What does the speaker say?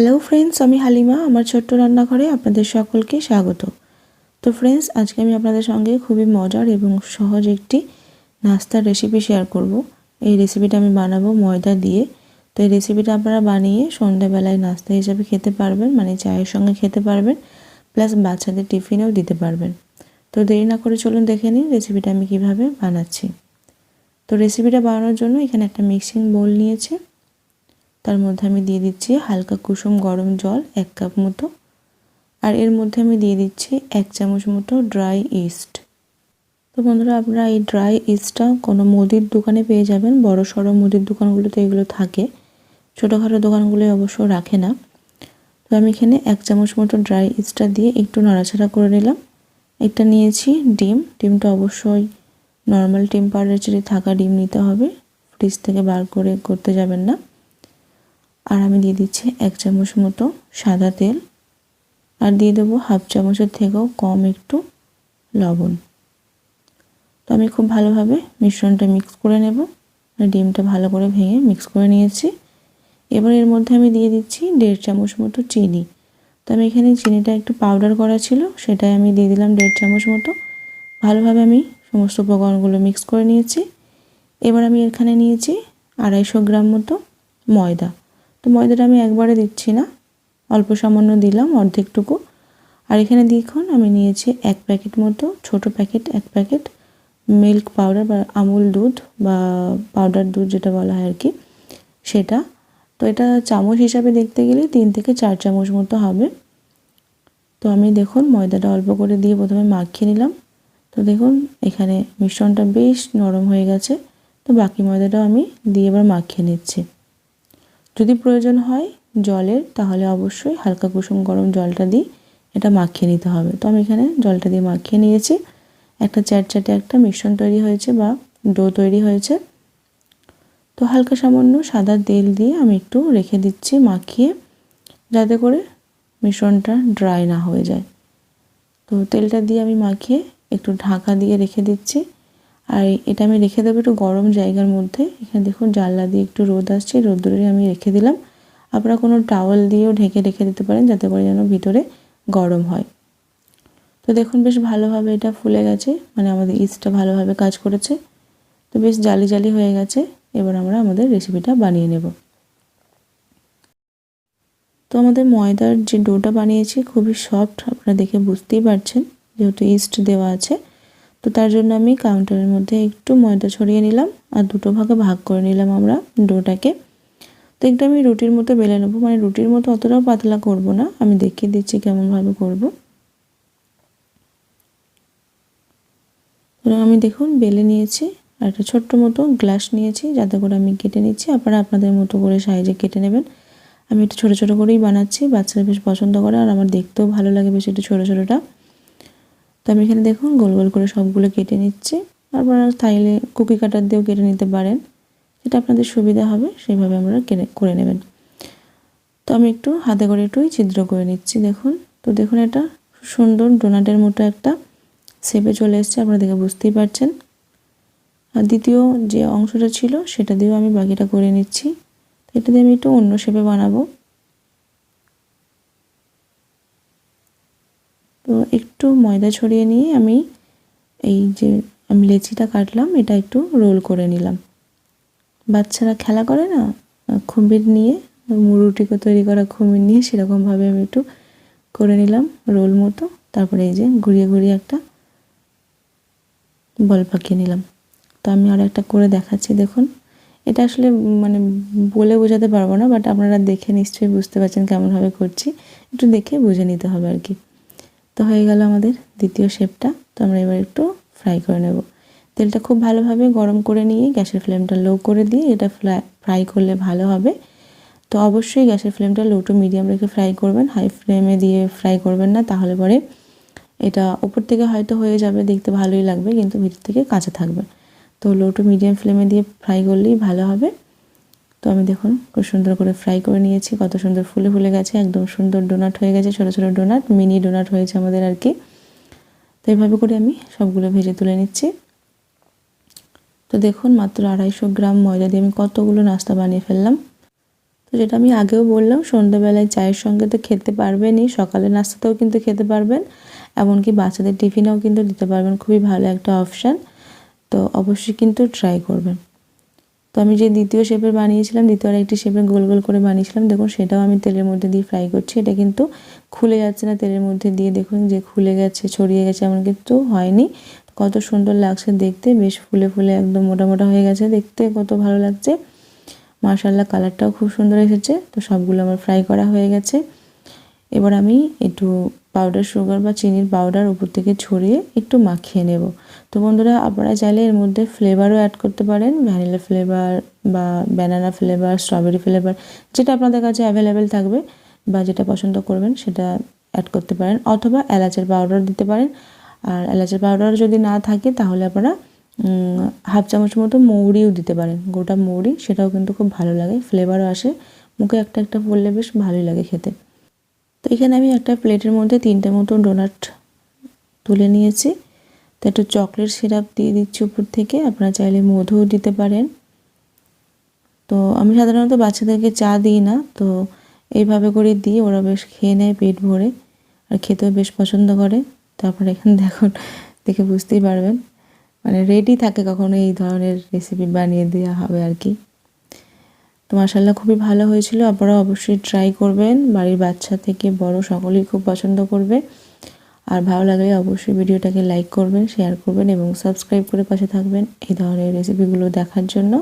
Hello friends আমি হালিমা, আমার ছোট্ট রান্নাঘরে আপনাদের সকলকে স্বাগত। তো ফ্রেন্ডস আজকে আমি আপনাদের সঙ্গে খুবই মজার এবং সহজ একটি নাস্তার রেসিপি শেয়ার করব। এই রেসিপিটা আমি বানাবো ময়দা দিয়ে। তো এই রেসিপিটা আপনারা বানিয়ে সন্ধ্যাবেলায় নাস্তা হিসাবে খেতে পারবেন মানে চায়ের সঙ্গে খেতে পারবেন প্লাস বাচ্চাদের টিফিনেও দিতে পারবেন। তো দেরি না করে চলুন দেখে নিন রেসিপিটা আমি কীভাবে বানাচ্ছি। তো রেসিপিটা বানানোর জন্য এখানে একটা মিক্সিং বোল নিয়েছে। তার মধ্যে আমি দিয়ে দিচ্ছি হালকা কুসুম গরম জল এক কাপ মতো। আর এর মধ্যে আমি দিয়ে দিচ্ছি এক চামচ মতো ড্রাই ইস্ট। তো বন্ধুরা, আপনারা এই ড্রাই ইস্টটা কোনো মুদির দোকানে পেয়ে যাবেন। বড় সড়ো মুদির দোকানগুলোতে এগুলো থাকে। ছোটোখাটো দোকানগুলো অবশ্য রাখে না। তো আমি এখানে এক চামচ মতো ড্রাই ইস্টটা দিয়ে একটু নাড়াচাড়া করে নিলাম। একটা নিয়েছি ডিম। ডিমটা অবশ্যই নর্মাল টেম্পারেচারে থাকা ডিম নিতে হবে। ফ্রিজ থেকে বার করে করতে যাবেন না। আর আমি দিয়ে দিচ্ছি এক চামচ মতো সাদা তেল। আর দিয়ে দেবো হাফ চামচের থেকেও কম একটু লবণ। তো আমি খুব ভালোভাবে মিশ্রণটা মিক্স করে নেব। ডিমটা ভালো করে ভেঙে মিক্স করে নিয়েছি। এবার এর মধ্যে আমি দিয়ে দিচ্ছি দেড় চামচ মতো চিনি। তো আমি এখানে চিনিটা একটু পাউডার করা ছিল, সেটাই আমি দিয়ে দিলাম দেড় চামচ মতো। ভালোভাবে আমি সমস্ত উপকরণগুলো মিক্স করে নিয়েছি। এবার আমি এখানে নিয়েছি আড়াইশো গ্রাম মতো ময়দা। তো ময়দাটা আমি একবারে দিচ্ছি না। অল্প সামান্য দিলাম অর্ধেকটুকু। আর এখানে দেখুন, আমি নিয়েছি এক প্যাকেট মতো, ছোট প্যাকেট, এক প্যাকেট মিল্ক পাউডার বা আমুল দুধ বা পাউডার দুধ যেটা বলা হয় আর কি সেটা। তো এটা চামচ হিসাবে দেখতে গেলে তিন থেকে চার চামচ মতো হবে। তো আমি দেখুন, ময়দাটা অল্প করে দিয়ে প্রথমে মাখিয়ে নিলাম। তো দেখুন, এখানে মিশ্রণটা বেশ নরম হয়ে গেছে। তো বাকি ময়দাটাও আমি দিয়ে এবার মাখিয়ে নিচ্ছি। যদি প্রয়োজন হয় জলের, তাহলে অবশ্যই হালকা কুসুম গরম জলটা দিই এটা মাখিয়ে নিতে হবে। তো আমি এখানে জলটা দিয়ে মাখিয়ে নিয়েছি। একটা চ্যাটচ্যাটে একটা মিশ্রণ তৈরি হয়েছে বা ডো তৈরি হয়েছে। তো হালকা সামান্য সাদা তেল দিয়ে আমি একটু রেখে দিচ্ছি মাখিয়ে, যাতে করে মিশ্রণটা ড্রাই না হয়ে যায়। তো তেলটা দিয়ে আমি মাখিয়ে একটু ঢাকা দিয়ে রেখে দিচ্ছি। আর এটা আমি রেখে দেবো একটু গরম জায়গার মধ্যে। এখানে দেখুন জানলা দিয়ে একটু রোদ আসছে রোদ্দুরে আমি রেখে দিলাম। আপনারা কোনো টাওয়াল দিয়েও ঢেকে রেখে দিতে পারেন যাতে করে যেন ভিতরে গরম হয়। তো দেখুন বেশ ভালোভাবে এটা ফুলে গেছে মানে আমাদের ইস্টটা ভালোভাবে কাজ করেছে। তো বেশ জালি জালি হয়ে গেছে, এবার আমরা আমাদের রেসিপিটা বানিয়ে নেব। তো আমাদের ময়দার যে ডোটা বানিয়েছি, খুবই সফট আপনারা দেখে বুঝতেই পারছেন, যেহেতু ইস্ট দেওয়া আছে। তো তার জন্য আমি কাউন্টারের মধ্যে একটু ময়দা ছড়িয়ে নিলাম আর দুটো ভাগে ভাগ করে নিলাম আমরা ডোটাকে। তো একটু আমি রুটির মতো বেলে নেব মানে রুটির মতো অতটাও পাতলা করব না। আমি দেখিয়ে দিচ্ছি কেমনভাবে করব। আমি দেখুন বেলে নিয়েছি আর একটা ছোট্ট মতো গ্লাস নিয়েছি, যাতে করে আমি কেটে নিচ্ছি। আপনারা আপনাদের মতো করে সাইজে কেটে নেবেন। আমি একটু ছোটো ছোটো করেই বানাচ্ছি, বাচ্চারা বেশ পছন্দ করে আর আমার দেখতেও ভালো লাগে বেশ একটু ছোটো ছোটোটা। আমি এখানে দেখুন গোল গোল করে সবগুলো কেটে নিচ্ছি। আপনারা চাইলে কুকি কাটার দিয়েও কেটে নিতে পারেন। যেটা আপনাদের সুবিধা হবে সেইভাবে আপনারা কেটে করে নেবেন। তো আমি একটু হাতে করে একটু ছিদ্র করে নিচ্ছি, দেখুন। তো দেখুন এটা সুন্দর ডোনাটের মতো একটা শেপে চলে এসছে, আপনারা দেখে বুঝতেই পারছেন। আর দ্বিতীয় যে অংশটা ছিল, সেটা দিয়েও আমি বাকিটা করে নিচ্ছি। এটা দিয়ে আমি একটু অন্য শেপে বানাবো। তো একটু ময়দা ছড়িয়ে নিয়ে আমি এই যে আমি লেচিটা কাটলাম, এটা একটু রোল করে নিলাম। বাচ্চারা খেলা করে না? খুমির নিয়ে মুরুটিকে তৈরি করা খুমির নিয়ে সেরকমভাবে আমি একটু করে নিলাম রোল মতো। তারপরে এই যে ঘুরিয়ে ঘুরিয়ে একটা বল পাকিয়ে নিলাম। তো আমি আর একটা করে দেখাচ্ছি, দেখুন। এটা আসলে মানে বলে বোঝাতে পারব না, বাট আপনারা দেখে নিশ্চয়ই বুঝতে পারছেন কেমনভাবে করছি। একটু দেখে বুঝে নিতে হবে আর কি। তো হয়ে গেল আমাদের দ্বিতীয় শেপটা। তো আমরা এবার একটু ফ্রাই করে নেব। তেলটা খুব ভালোভাবে গরম করে নিয়ে গ্যাসের ফ্লেমটা লো করে দিয়ে এটা ফ্রাই করলে ভালো হবে। তো অবশ্যই গ্যাসের ফ্লেমটা লো টু মিডিয়াম রেখে ফ্রাই করবেন। হাই ফ্লেমে দিয়ে ফ্রাই করবেন না, তাহলে পরে এটা উপর থেকে হয়তো হয়ে যাবে, দেখতে ভালোই লাগবে, কিন্তু ভিতর থেকে কাঁচা থাকবে। তো লো টু মিডিয়াম ফ্লেমে দিয়ে ফ্রাই করলেই ভালো হবে। তো আমি দেখুন খুব সুন্দর করে ফ্রাই করে নিয়েছি। কত সুন্দর ফুলে ফুলে গেছে, একদম সুন্দর ডোনাট হয়ে গেছে, ছোটো ছোটো ডোনাট মিনি ডোনাট হয়েছে আমাদের আর কি। তো এইভাবে করে আমি সবগুলো ভেজে তুলে নিচ্ছি। তো দেখুন মাত্র আড়াইশো গ্রাম ময়দা দিয়ে আমি কতগুলো নাস্তা বানিয়ে ফেললাম। তো যেটা আমি আগেও বললাম, সন্ধ্যাবেলায় চায়ের সঙ্গে তো খেতে পারবেনই, সকালের নাস্তাতেও কিন্তু খেতে পারবেন, এমনকি বাচ্চাদের টিফিনেও কিন্তু দিতে পারবেন, খুবই ভালো একটা অপশান তো অবশ্যই কিন্তু ট্রাই করবেন। তো আমি যে দ্বিতীয় শেপের বানিয়েছিলাম, দ্বিতীয় একটি শেপের গোল গোল করে বানিয়েছিলাম, দেখুন সেটাও আমি তেলের মধ্যে দিয়ে ফ্রাই করছি, এটা কিন্তু খুলে যাচ্ছে না তেলের মধ্যে দিয়ে, দেখুন যে খুলে গেছে, ছড়িয়ে গেছে, এমন কিন্তু হয়নি। কত সুন্দর লাগছে দেখতে, বেশ ফুলে ফুলে একদম মোটা মোটা হয়ে গেছে দেখতে, কত ভালো লাগছে। মার্শাল্লাহ কালারটাও খুব সুন্দর এসেছে, তো সবগুলো আমার ফ্রাই করা হয়ে গেছে। এবার আমি একটু পাউডার সুগার বা চিনির পাউডার উপর থেকে ছড়িয়ে একটু মাখিয়ে নেব। তো বন্ধুরা, আপনারা চাইলে এর মধ্যে ফ্লেভারও অ্যাড করতে পারেন। ভ্যানিলা ফ্লেভার বা ব্যানানা ফ্লেভার স্ট্রবেরি ফ্লেভার যেটা আপনাদের কাছে অ্যাভেলেবেল থাকবে বা যেটা পছন্দ করবেন, সেটা অ্যাড করতে পারেন। অথবা এলাচের পাউডার দিতে পারেন। আর এলাচের পাউডার যদি না থাকে, তাহলে আপনারা হাফ চামচ মতো মৌরিও দিতে পারেন। গোটা মৌরি, সেটাও কিন্তু খুব ভালো লাগে। ফ্লেভারও আসে। মুখে একটা একটা পড়লে বেশ ভালোই লাগে খেতে। এখানে আমি একটা প্লেটের মধ্যে তিনটে মতো ডোনাট তুলে নিয়েছি। তো একটু চকলেট সিরাপ দিয়ে দিচ্ছি উপর থেকে, আপনারা চাইলে মধুও দিতে পারেন। তো আমি সাধারণত বাচ্চাদেরকে চা দিই না, তো এইভাবে করে দিই ওরা বেশ খেয়ে নেয় পেট ভরে আর খেতেও বেশ পছন্দ করে। তারপরে এখানে দেখুন, দেখে বুঝতেই পারবেন। মানে রেডি থাকে কখনো এই ধরনের রেসিপি বানিয়ে দেওয়া হবে আর কি। তো মাসাল্লাহ খুবই ভালো হয়েছিল। আপনারা অবশ্যই ট্রাই করবেন। বাড়ির বাচ্চা থেকে বড় সকলেই খুব পছন্দ করবে। আর ভালো লাগলে অবশ্যই ভিডিওটাকে লাইক করবেন শেয়ার করবেন এবং সাবস্ক্রাইব করে পাশে থাকবেন এই ধরনের রেসিপিগুলো দেখার জন্য।